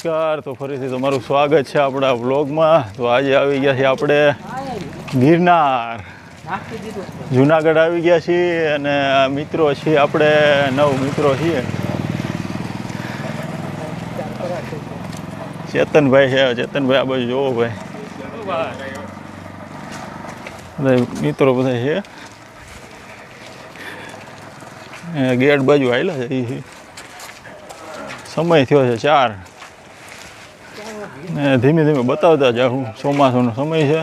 નમસ્કાર. તો ફરીથી તમારું સ્વાગત છે આપણા વ્લોગમાં. તો આજે આવી ગયા છીએ આપણે ગિરનાર. જુનાગઢ આવી ગયા છીએ અને મિત્રો છીએ આપણે, નવ મિત્રો છીએ. ચેતનભાઈ છે, ચેતનભાઈ આ બાજુ જોવો ભાઈ. મિત્રો બધા છે. ગેટ બાજુ આવેલા છે. સમય થયો છે ચાર. ને ધીમે ધીમે બતાવતા જાઉં ચોમાસાનો સમય છે.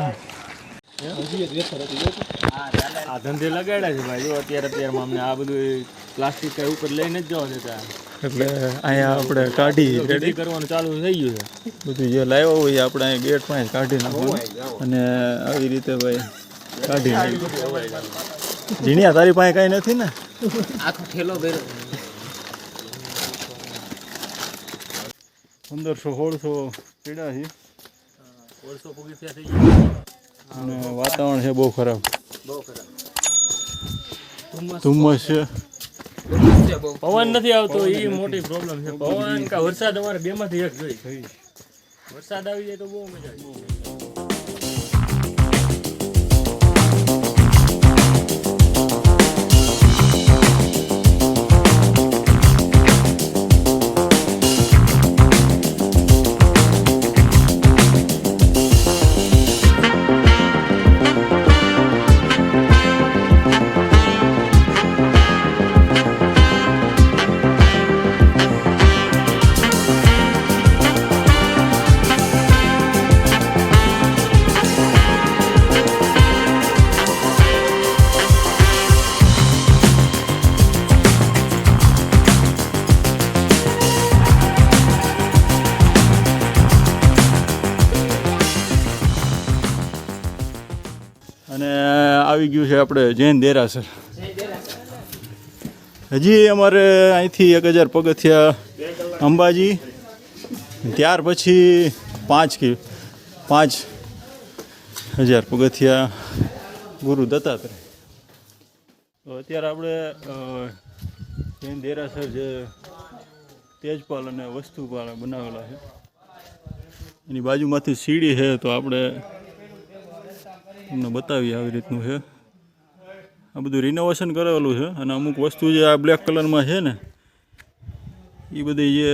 આ ધંધે લગાડ્યા છે ભાઈ. જો અત્યારે અત્યારમાં અમને આ બધું પ્લાસ્ટિક કઈ ઉપર લઈને જ જવા દેતા એટલે અહીંયા આપણે કાઢી રેડી કરવાનું ચાલુ થઈ ગયું છે. બધું જે લાવ્યો હોય આપણે અહીંયા ગેટમાં જ કાઢી નાખવાનું. અને આવી રીતે ભાઈ કાઢી ઝીણિયા તારી પાસે કાંઈ નથી ને? આખો ઠેલો ભર્યો. પંદરસો સોળસો પીડા છે અને વાતાવરણ છે બહુ ખરાબ. બહુ ખરાબ. ધુમ્મસ. છે. પવન નથી આવતો એ મોટી પ્રોબ્લેમ છે. પવન કા વરસાદ અમારે બેમાંથી એક જોઈ. વરસાદ આવી જાય તો બહુ મજા આવી અને આવી ગયું છે આપણે જૈન દેરાસર હજી અમારે અહીંથી એક હજાર પગથિયા અંબાજી, ત્યાર પછી પાંચ કે, પાંચ હજાર પગથિયા ગુરુ દત્તાત્રેય. તો અત્યારે આપણે જૈન દેરાસર જે તેજપાલ અને વસ્તુપાલ બનાવેલા છે. એની બાજુમાંથી સીડી છે તો આપણે તમને બતાવીએ આવી રીતનું છે. આ બધું રિનોવેશન કરેલું છે અને અમુક વસ્તુ જે આ બ્લેક કલરમાં છે ને એ બધી જે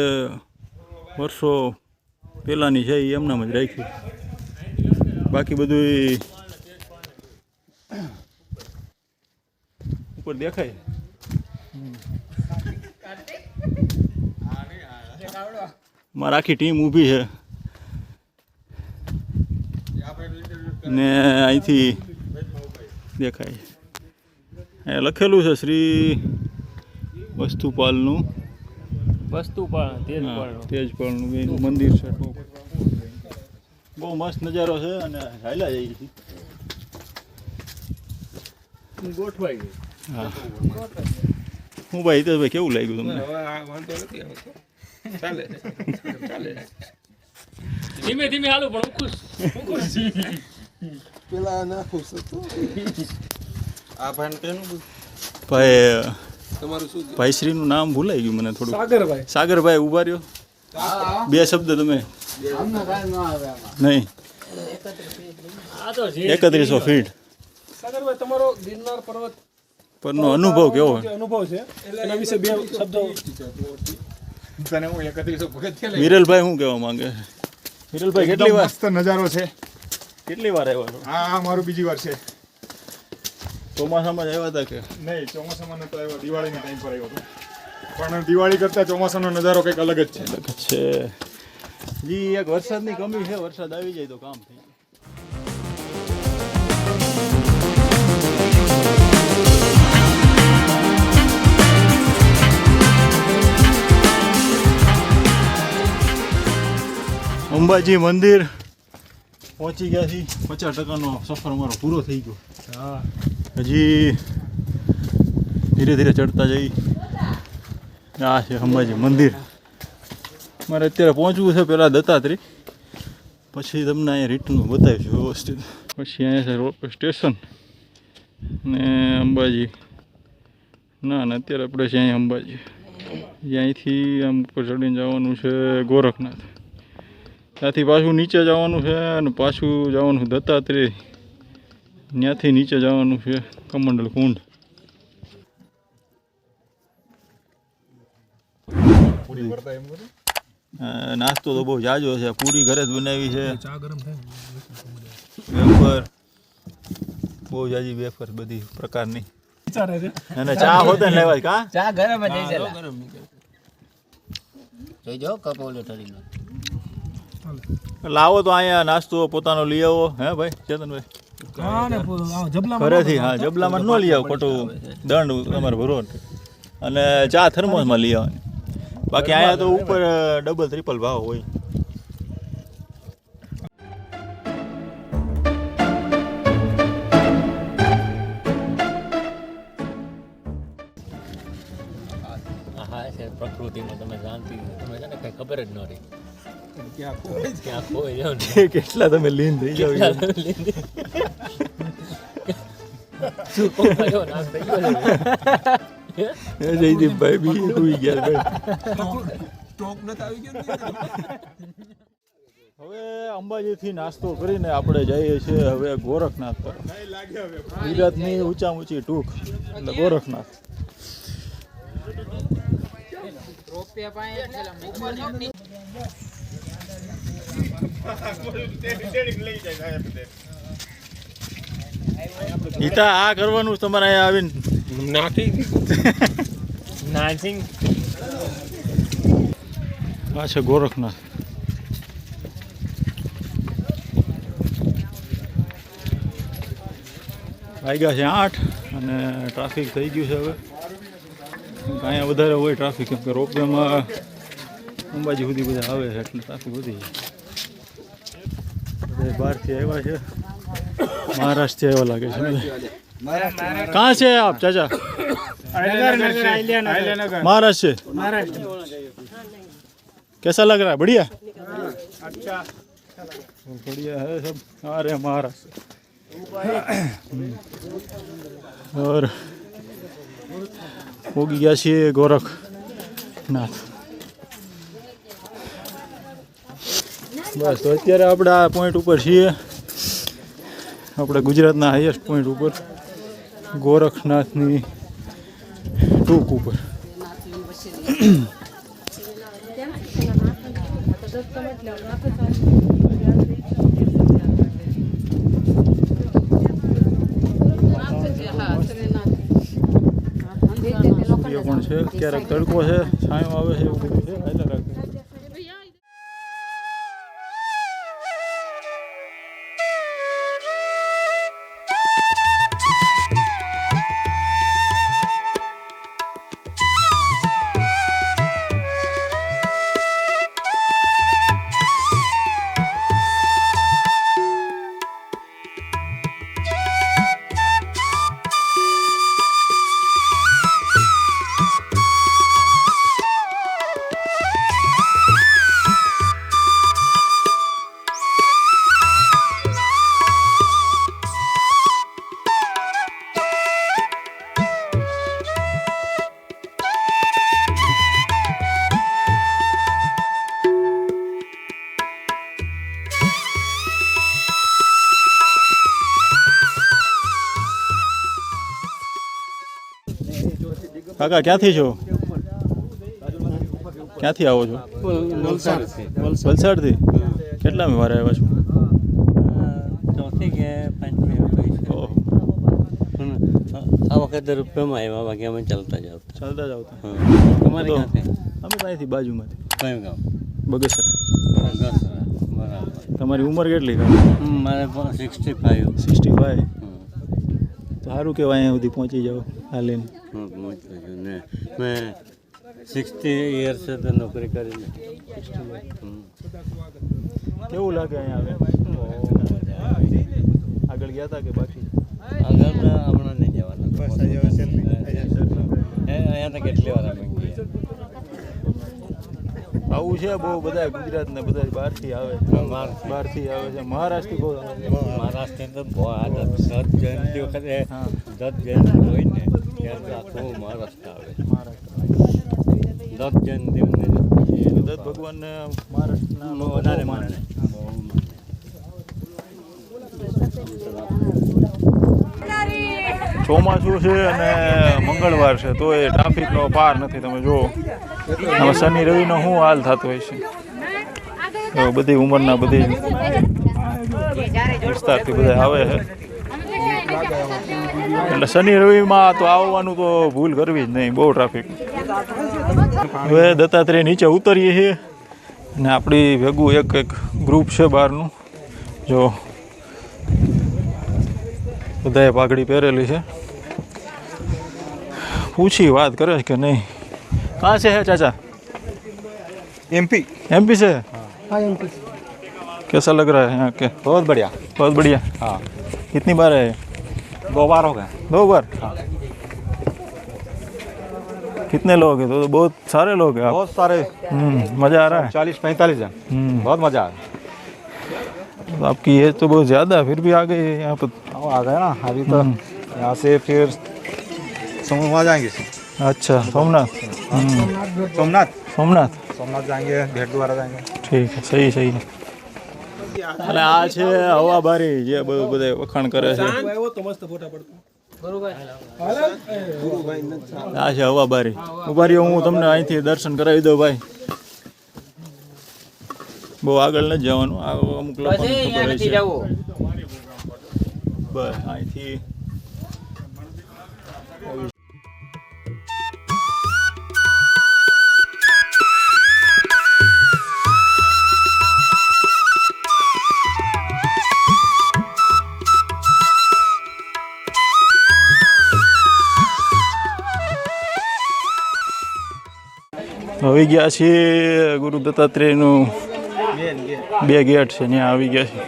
વર્ષો પહેલાંની છે એ એમનામ જ રાખ્યું બાકી બધું ઉપર દેખાય. મારા આખી ટીમ ઊભી છે. ને અહીંથી દેખાય. એ લખેલું છે શ્રી વસ્તુપાલનું. વસ્તુપાલ તેજપાલનું. એનું મંદિર છે. બહુ મસ્ત નજારો છે અને હાલ્યા જાય ગોઠવાઈ હા. હું ભાઈ કેવું લાગ્યું તમને? ધીમે ધીમે હાલું પણ હું ખુશ. હું ખુશ. પેલા ના ખુશ હતો આ ભાઈ કેનું ભાઈ તમારું શું ભાઈશ્રીનું નામ ભૂલાઈ ગયું મને થોડું સાગરભાઈ. સાગરભાઈ ઊભા રહ્યો બે શબ્દ તમે. નહીં આ તો જે એકત્રીસો ફીટ સાગરભાઈ તમારો ગિરનાર પર્વત પરનો અનુભવ કેવો? અનુભવ છે એના વિશે બે શબ્દો. વિરલભાઈ શું કહેવા માંગે મિરલભાઈ કેટલી વાર? મસ્ત નજારો છે. કેટલી વાર આવ્યા હા મારું બીજી વાર છે. ચોમાસામાં જ આવ્યા હતા કે? નહીં ચોમાસામાં નતો આવ્યો. દિવાળીના ટાઈમ પર આવ્યો હતો. પણ દિવાળી કરતાં ચોમાસાનો નજારો કંઈક અલગ જ છે. અલગ છે. જી એક વરસાદની કમી છે. વરસાદ આવી જાય તો કામ થઈ જાય. અંબાજી મંદિર પહોંચી ગયા છીએ. પચાસ ટકાનો સફર અમારો પૂરો થઈ ગયો. હા. હજી ધીરે ધીરે ચડતા જઈ આ છે અંબાજી મંદિર. મારે અત્યારે પહોંચવું છે પહેલાં દત્તાત્રી પછી તમને અહીંયા રિટર્ન બતાવીશું વ્યવસ્થિત. પછી અહીંયા છે રોડ સ્ટેશન ને અંબાજી. ના ના અત્યારે આપણે છે અહીંયા અંબાજી. અહીંથી આમ ઉપર ચડીને જવાનું છે ગોરખનાથ. ત્યાંથી પાછું નીચે જવાનું છે અને પાછું જવાનું દત્તાત્રેય. ત્યાંથી નીચે જવાનું છે કમંડલ કુંડ. નાસ્તો તો બહુ જાજો છે. પૂરી ઘરે જ બનાવી છે. વેફર બહુ જાજી વેફર બધી પ્રકારની. અને ચા હોતે ને લેવાય કા? ચા ગરમ જ જોઈજો કપ ઓલો ઠરીનો લાવો તો અહીંયા નાસ્તો પોતાનો લઈ આવો. હે ભાઈ ચેતનભાઈ? ઘરેથી હા જબલામાં ન લઈ આવો ખોટું દંડ તમારે ભરો અને ચા થર્મોસમાં લઈ આવવાની. બાકી અહીંયા તો ઉપર ડબલ ત્રિપલ ભાવ હોય. હા પ્રકૃતિમાં તમે જાણતી તમે છે ને કઈ ખબર જ ન રહી. કેટલા તમે લીન થઈ જાવ જયદીપભાઈ બી સુઈ ગયા હવે અંબાજીથી નાસ્તો કરીને આપણે જઈએ છીએ હવે ગોરખનાથ પર. ગુજરાતની ઊંચા ઊંચી ટૂંક એટલે ગોરખનાથ. ગીતા આ કરવાનું તમારે અહીંયા આવીને. નાખી નાસિંગ આ છે ગોરખનાથ. વાગ્યા છે આઠ અને ટ્રાફિક થઈ ગયું છે હવે. અહીંયા વધારે હોય ટ્રાફિક કેમ કે રોપવેમાં અંબાજી સુધી બધા આવે છે એટલે ટ્રાફિક વધી જાય. भारतीय महाराष्ट्र से कहाँ से है आप, चाचा? महाराष्ट्र से? कैसा लग रहा है? बढ़िया? बढ़िया है, सब आ रहे महाराष्ट्र और होगी गया गोरखनाथ? બસ, તો અત્યારે આપણે આ પોઈન્ટ ઉપર છીએ. આપણે ગુજરાતના હાઈએસ્ટ પોઈન્ટ ઉપર, ગોરખનાથની ટૂંક ઉપર. પણ છે. ક્યારેક તડકો છે, છાંયો આવે છે, એવું બધું છે. કાકા ક્યાંથી છો? ક્યાંથી આવો છો? વલસાડથી? કેટલા મેં વારે આવ્યા છો? ચોથી કે પાંચમી આ વખતે રૂપિયામાં આવ્યા બાકી અમે ચાલતા જ આવતા. ચાલતા જ આવતા? તમારે અમે ત્યાંથી બાજુમાંથી. કયું ગામ? બગસરા. બરાબર. તમારી ઉંમર કેટલી મારે સિક્સટી ફાઈવ સિક્સટી ફાઈવ સારું કહેવાય અહીંયા સુધી પહોંચી જાઓ હાલીને. ને મેં સિક્સટી યર્સ તો નોકરી કરીને. હમ. કેવું લાગે અહીંયા આવે? આગળ ગયા હતા કે બાકી? આગળ હમણાં નહીં જવાના. અહીંયા તો કેટલી વાર અમે આવું છે બહુ બધા ગુજરાત ને બધા બહારથી આવે. બહારથી. બહારથી આવે છે. મહારાષ્ટ્ર બહુ આવે છે. મહારાષ્ટ્ર તો દત્ત જયંતિ વખતે દત્ત જયંતિ હોય ને. ત્યારે તો મહારાષ્ટ્ર આવે. દત્ત જૈન અમને દત્ત ભગવાનને મહારાષ્ટ્રના વધારે માને. ચોમાસું છે અને મંગળવાર છે તો એ ટ્રાફિકનો પાર નથી. તમે જુઓ. હવે શનિ રવિનો શું હાલ થતો હોય છે? તો બધી ઉંમરના બધી વિસ્તારથી બધા આવે છે. એટલે શનિ રવિમાં તો આવવાનું તો ભૂલ કરવી જ નહીં બહુ ટ્રાફિક હવે દત્તાત્રેય નીચે ઉતરીએ છીએ અને આપણી ભેગું એક એક ગ્રુપ છે બહારનું જો બધાએ પાઘડી પહેરેલી છે પૂછી વાત કરે છે કે નહીં कहाँ से है चाचा એમપી एमपी से कैसा लग रहा है यहाँ के बहुत बढ़िया बहुत बढ़िया हाँ कितनी बार है दो बार हो गए। दो बार? हाँ। कितने लोग हैं? तो, तो, बहुत सारे लोग हैं बहुत सारे। हम्म, मज़ा आ रहा है। चालीस पैंतालीस जन। हम्म। बहुत मज़ा आ रहा है। तो आपकी एज तो बहुत ज़्यादा फिर भी आ गई है यहाँ पर। हाँ, आ गए ना अभी तो हम्म। यहाँ से फिर सोमनाथ जाएँगे। अच्छा सोमनाथ। हाँ। सोमनाथ? सोमनाथ? सोमनाथ जाएँगे भेट द्वारा जाएँगे। ठीक है सही सही है। અને આ છે હવાબારી જે બધું બધા વખાણ કરે છે. આ છે હવાબારી ઊભા રહ્યો હું તમને અહીંથી દર્શન કરાવી દઉં ભાઈ. બહુ આગળ નથી જવાનું. આ અમુક છે. બસ અહીંથી આવી ગયા છીએ ગુરુ દત્તાત્રેયનું બે ગેટ છે, ત્યાં આવી ગયા છે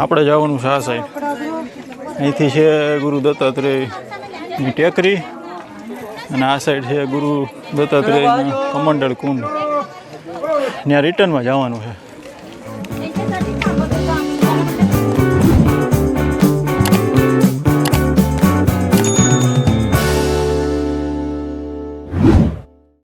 આપણે જવાનું શાહ સાહેબ અહીંથી છે ગુરુ દત્તાત્રેયની ટેકરી અને આ સાઈડ છે ગુરુ દત્તાત્રેયનું કમંડળ કુંડ. ત્યાં રિટર્નમાં જવાનું છે.